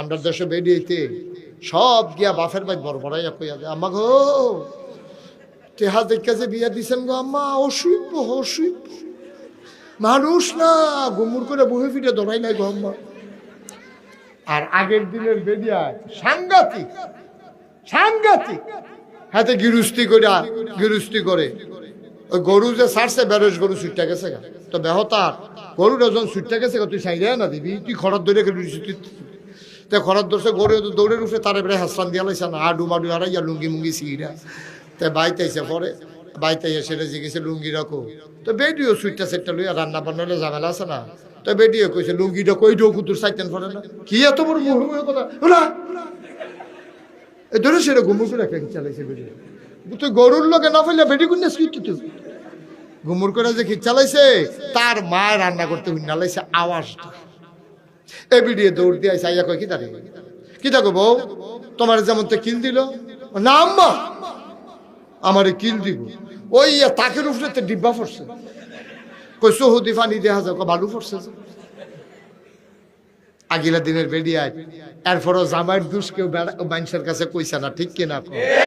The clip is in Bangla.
আমরা দেশে বেরিয়েতে সব গিয়া বাফের বাই বড় বড়াইয়া কইয়া যায় আম্মা গো তেহা দেখে যে বিয়া দিছেন গো আম্মা অসুইব অসুইব মানুষ না, গুমুর করে বহে ফিরে দৌড়াই নাই গো আম্মা। আর আগের দিনের বেদিয়া সাংঘাতিক সাংঘাতিক। হাতে গিরুস্তি করে গিরুস্তি করে। ওই গরু যে ছাড়ছে, বেরোস গরু সুইটটা গেছে গা। তো বেহতার গরু যখন সুইটটা গেছে তুই সাইডে না দিবি? তুই খরচ ধরে গেলি তে খরচ ধরছে গরু তো দৌড়ের উঠে তারে বেড়ে হাসপান দিয়া লাইছে না আডু মাডু হারাইয়া লুঙ্গি মুঙ্গি সিগিরা তে বাইতে আইসে পরে বাইতে আইসে সেটা জিজ্ঞেসে লুঙ্গি রাখো তো বেডিও সুইটটা সেটটা লইয়া রান্না বান্নালে ঝামেলা আছে না। তো বেডিও কইছে লুঙ্গিটা কই ডো কুতুর সাইতেন পড়ে না। কি এত বড় মুহ কথা? ওরা এ ধরে সেটা ঘুমু করে রেখে চালাইছে বেডিও তুই গরুর লোকে না ফেলে বেডি কুন্না সুইট তুই ঘুমুর করে যে খিচ চালাইছে? তার মা রান্না করতে হুন্না লাইছে আওয়াজটা এ বিডিয়ে দৌড় দিয়ে আইসা কয়, কি দাঁড়িয়ে কি দেখো বউ? তোমার যেমন তো কিল দিল? না, আম্মা। আমারে কিল দিব। ওই তাকের উপরে তো ডিব্বা পড়ছে কই সহুদি ফানি দেখা যাও বালু পড়ছে। আগিলা দিনের বেরিয়ায় এরপরও জামাইয়ের দুষ কেউ মানুষের কাছে কইছে না, ঠিক কিনা?